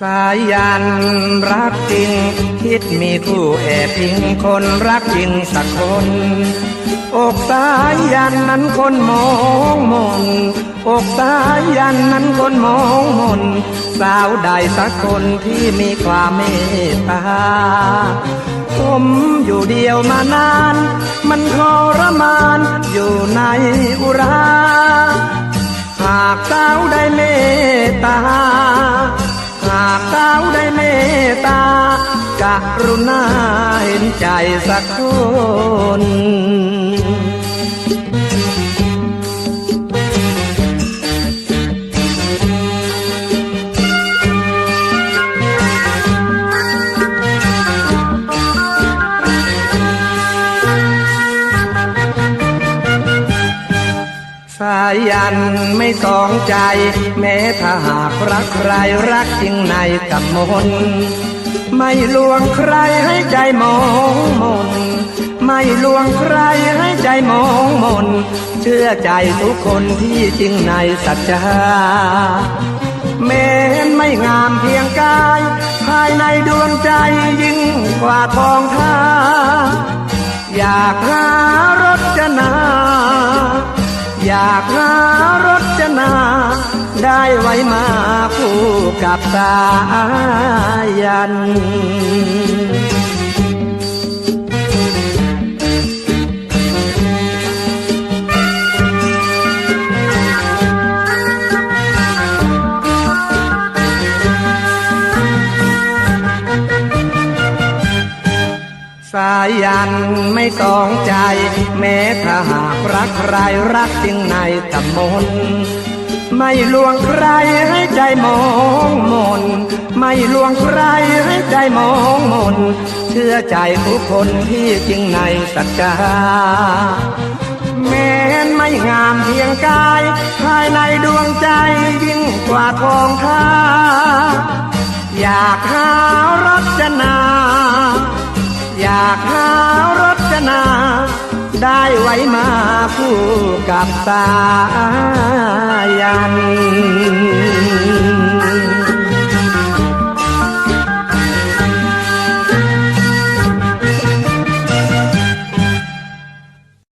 สายยันรักจริง คิดมีคู่แอบพิงคนรักจริงสักคน อกสายยันนั้นคนมองมนอกสายยันนั้นคนมองมนสาวใดสักคนที่มีความเมตตาผมอยู่เดียวมานาน มันทรมานอยู่ในอุรา รุณาเห็นใจสักคน สายันไม่สองใจ แม้ถ้าหากรักใครรักจริงในกับมน ไม่ลวงใครให้ใจมองมน ไม่ลวงใครให้ใจมองมน เชื่อใจทุกคนที่จริงในสัจจาแม้นไม่งามเพียงกาย ภายในดวงใจยิ่งกว่าทองท่าอยากหารจนาากหารจนา ได้ไว้มาคู่กับสายัน สายันไม่ต้องใจ แม้ถ้าหากรักใครรักจริงในตำมนไม่ลวงใครให้ใจมองมน ไม่ลวงใครให้ใจมองมน เชื่อใจทุกคนที่จริงในสัจจาแม้นไม่งามเพียงกาย ภายในดวงใจยิ่งกว่าทองค่าอยากหารจนา อยากหารจนา ได้ไว้มาคู่กับสายัน